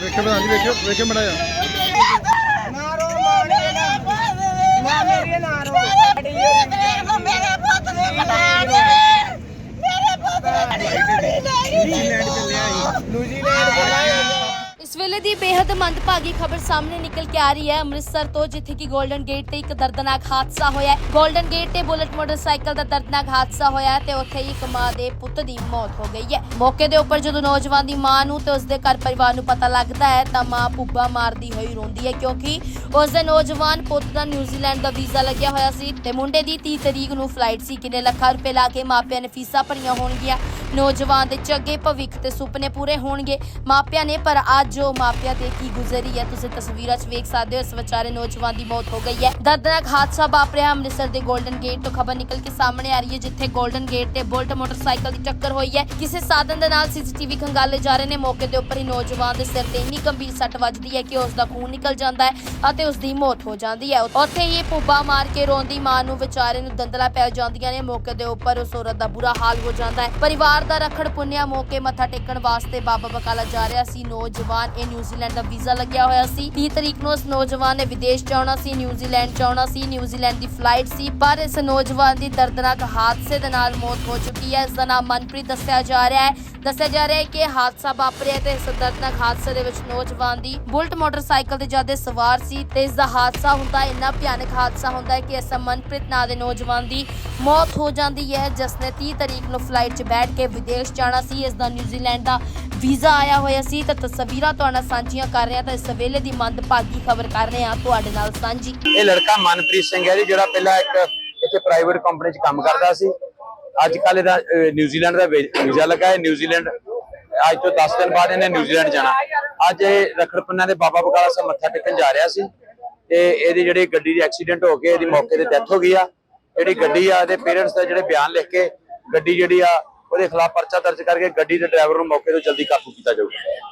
ਵੇਖਿਓ ਬਣਾ ਜੀ ਵੇਖਿਓ ਵੇਖਿਓ ਮੜਾ ਜਾ ਨਾ ਰੋ ਮਾਣੇ ਨਾ ਨਾ ਮੇਰੀ ਨਾ ਰੋ ਮੇਰੇ ਪੁੱਤ ਨੇ ਬਣਾਇਆ ਮੇਰੇ ਪੁੱਤ ਨੇ ਨਿਊਜ਼ੀਲੈਂਡ ਚੱਲਿਆ ਨਿਊਜ਼ੀਲੈਂਡ ਇਸ ਵੇਲੇ ਦੀ ਬੇहद ਮੰਦਭਾਗੀ ਖਬਰ ਸਾਹਮਣੇ ਨਿਕਲ ਕੇ ਆ ਰਹੀ ਹੈ। ਅੰਮ੍ਰਿਤਸਰ ਤੋਂ ਜਿੱਥੇ ਕਿ 골ਡਨ ਗੇਟ ਤੇ ਇੱਕ ਦਰਦਨਾਕ ਹਾਦਸਾ ਹੋਇਆ ਹੈ। 골ਡਨ ਗੇਟ ਤੇ ਬੁਲਟ ਮੋਟਰਸਾਈਕਲ ਦਾ ਦਰਦਨਾਕ ਹਾਦਸਾ ਹੋਇਆ ਤੇ ਉੱਥੇ ਹੀ ਇੱਕ ਮਾਂ ਦੇ ਪੁੱਤ ਦੀ ਮੌਤ ਹੋ ਗਈ ਹੈ। ਮੌਕੇ ਦੇ ਉੱਪਰ ਜਦੋਂ ਨੌਜਵਾਨ ਦੀ ਮਾਂ ਨੂੰ ਤੇ ਉਸਦੇ ਘਰ ਪਰਿਵਾਰ ਨੂੰ ਪਤਾ ਲੱਗਦਾ ਹੈ, ਤਾਂ ਮਾਂ ਪੁੱਬਾ ਮਾਰਦੀ ਹੋਈ ਰੋਂਦੀ ਹੈ ਕਿਉਂਕਿ ਉਸਦੇ ਨੌਜਵਾਨ ਪੁੱਤ ਦਾ ਨਿਊਜ਼ੀਲੈਂਡ ਦਾ ਵੀਜ਼ਾ ਲੱਗਿਆ ਹੋਇਆ ਸੀ ਤੇ ਮੁੰਡੇ ਦੀ 30 ਤਰੀਕ ਨੂੰ ਫਲਾਈਟ ਸੀ। ਕਿੰਨੇ ਲੱਖਾਂ ਰੁਪਏ ਲਾ ਕੇ ਮਾਪਿਆਂ ਨੇ ਫੀਸਾਂ ਭਰੀਆਂ ਹੋਣਗੀਆਂ। ਨੌਜਵਾਨ ਦੇ ਚੰਗੇ ਭਵਿੱਖ ਤੇ ਸੁਪਨੇ ਪੂਰੇ ਹੋਣਗੇ ਮਾਪਿਆਂ ਨੇ, ਪਰ ਅੱਜ ਉਹ ਮਾਪਿਆਂ ਤੇ ਕੀ ਗੁਜ਼ਰੀ ਹੈ, ਤੁਸੀਂ ਤਸਵੀਰਾਂ 'ਚ ਵੇਖ ਸਕਦੇ ਹੋ, ਇਸ ਵਿਚਾਰੇ ਨੌਜਵਾਨ ਦੀ ਮੌਤ ਹੋ ਗਈ ਹੈ। ਦਰਦਨਾਕ ਹਾਦਸਾ ਵਾਪਰਿਆ, ਅੰਮ੍ਰਿਤਸਰ ਦੇ 골ਡਨ ਗੇਟ ਤੋਂ ਖਬਰ ਨਿਕਲ ਕੇ ਸਾਹਮਣੇ ਆ ਰਹੀ ਹੈ, ਜਿੱਥੇ 골ਡਨ ਗੇਟ ਤੇ ਬੁਲਟ ਮੋਟਰਸਾਈਕਲ ਦੀ ਟੱਕਰ ਹੋਈ ਹੈ। ਕਿਸੇ ਸਾਧਨ ਦੇ ਨਾਲ ਸੀਸੀਟੀਵੀ ਖੰਗਾਲੇ ਜਾ ਰਹੇ ਨੇ, ਮੌਕੇ ਦੇ ਉੱਪਰ ਹੀ ਨੌਜਵਾਨ ਦੇ ਸਿਰ ਤੇ ਇੰਨੀ ਗੰਭੀਰ ਸੱਟ ਵੱਜਦੀ ਹੈ ਕਿ ਉਸ ਦਾ ਖੂਨ ਨਿਕਲ ਜਾਂਦਾ ਹੈ ਅਤੇ ਉਸ ਦੀ ਮੌਤ ਹੋ ਜਾਂਦੀ ਹੈ। ਉੱਥੇ ਹੀ ਪੁੱਬਾ ਮਾਰ ਕੇ ਰੋਂਦੀ ਮਾਂ ਨੂੰ ਵਿਚਾਰੇ ਨੂੰ ਦੰਦਲਾ ਪੈ ਜਾਂਦੀਆਂ ਨੇ। ਮੌਕੇ ਦੇ ਉੱਪਰ ਉਸ ਔਰਤ ਦਾ ਬੁਰਾ ਹਾਲ ਹੋ ਜਾਂਦਾ ਹੈ। ਪਰਿਵਾਰ ਦਾ ਰਖੜ ਪੁੰਨਿਆ ਮੌਕੇ ਮੱਥਾ ਟੇਕਣ ਵਾਸਤੇ ਬਾਬਾ ਬਕਾਲਾ ਜਾ ਰਿਹਾ ਸੀ। ਨੌਜਵਾਨ ਇਹ ਨਿਊਜ਼ੀਲੈਂਡ ਦਾ ਵੀਜ਼ਾ ਲੱਗਿਆ ਹੋਇਆ ਸੀ। 30 ਤਰੀਕ ਨੂੰ ਇਸ ਨੌਜਵਾਨ ਨੇ ਵਿਦੇਸ਼ ਜਾਣਾ ਸੀ ਨਿਊਜ਼ੀਲੈਂਡ ਜਾਣਾ ਸੀ ਨਿਊਜ਼ੀਲੈਂਡ ਦੀ ਫਲਾਈਟ ਸੀ, ਪਰ ਇਸ ਨੌਜਵਾਨ ਦੀ ਦਰਦਨਾਕ ਹਾਦਸੇ ਦੇ ਨਾਲ ਮੌਤ ਹੋ ਚੁੱਕੀ ਹੈ। ਇਸ ਦਾ ਨਾਮ ਮਨਪ੍ਰੀਤ ਦੱਸਿਆ ਜਾ ਰਿਹਾ ਹੈ। ਦੱਸਿਆ ਜਾ ਰਿਹਾ ਹੈ ਕਿ ਹਾਦਸਾ ਵਾਪਰਿਆ ਤੇ ਇਸ ਦਰਦਨਾਕ ਹਾਦਸੇ ਦੇ ਵਿੱਚ ਨੌਜਵਾਨ ਦੀ ਬੁਲਟ ਮੋਟਰਸਾਈਕਲ ਤੇ ਜਾਂਦੇ ਸਵਾਰ ਸੀ ਤੇ ਇਸ ਦਾ ਹਾਦਸਾ ਹੁੰਦਾ ਇੰਨਾ ਭਿਆਨਕ ਹਾਦਸਾ ਹੁੰਦਾ ਹੈ ਕਿ ਇਸ ਮਨਪ੍ਰੀਤ ਨਾਂ ਦੇ ਨੌਜਵਾਨ ਦੀ ਮੌਤ ਹੋ ਜਾਂਦੀ ਹੈ, ਜਿਸ ਨੇ 30 ਤਰੀਕ ਨੂੰ ਫਲਾਈਟ 'ਚ ਬੈਠ ਕੇ ਵਿਦੇਸ਼ ਜਾਣਾ ਸੀ। ਇਸ ਦਾ ਨਿਊਜ਼ੀਲੈਂਡ ਦਾ ਵੀਜ਼ਾ ਆਇਆ ਹੋਇਆ ਸੀ ਤਾਂ ਤਸਵੀਰਾਂ ਤੁਹਾਡੇ ਨਾਲ ਸਾਂਝੀਆਂ ਕਰ ਰਹੇ ਤਾਂ ਇਸ ਵੇਲੇ ਦੀ ਮੰਦਭਾਗੀ ਖਬਰ ਕਰ ਰਹੇ ਹਾਂ ਤੁਹਾਡੇ ਨਾਲ ਸਾਂਝੀ। ਇਹ ਲੜਕਾ ਮਨਪ੍ਰੀਤ ਸਿੰਘ ਹੈ ਜੀ, ਜਿਹੜਾ ਪਹਿਲਾਂ ਇੱਕ ਇੱਥੇ ਪ੍ਰਾਈਵੇਟ ਕੰਪਨੀ 'ਚ ਕੰਮ ਕਰਦਾ ਸੀ। ਅੱਜ ਕੱਲ ਇਹਦਾ ਨਿਊਜ਼ੀਲੈਂਡ ਦਾ ਵੀਜ਼ਾ ਲੱਗਾ ਹੈ। ਨਿਊਜ਼ੀਲੈਂਡ, ਅੱਜ ਤੋਂ 10 ਦਿਨ ਬਾਅਦ ਇਹਨੇ ਨਿਊਜ਼ੀਲੈਂਡ ਜਾਣਾ। ਅੱਜ ਇਹ ਰਖੜਪੁੰਨਾ ਦੇ ਬਾਬਾ ਬਕਾਲਾ ਸਾਹਿਬ ਮੱਥਾ ਟੇਕਣ ਜਾ ਰਿਹਾ ਸੀ ਤੇ ਇਹਦੀ ਜਿਹੜੀ ਗੱਡੀ ਦੀ ਐਕਸੀਡੈਂਟ ਹੋ ਕੇ ਇਹਦੀ ਮੌਕੇ ਤੇ ਡੈਥ ਹੋ ਗਈ ਆ। ਜਿਹੜੀ ਗੱਡੀ ਆ, ਇਹਦੇ ਪੇਰੈਂਟਸ ਦਾ ਜਿਹੜੇ ਬਿਆਨ ਲਿਖ ਕੇ ਗੱਡੀ ਜਿਹੜੀ ਆ ਉਹਦੇ ਖਿਲਾਫ ਪਰਚਾ ਦਰਜ ਕਰਕੇ ਗੱਡੀ ਦੇ ਡਰਾਈਵਰ ਨੂੰ ਮੌਕੇ ਤੋਂ ਜਲਦੀ ਕਾਬੂ ਕੀਤਾ ਜਾਊਗਾ।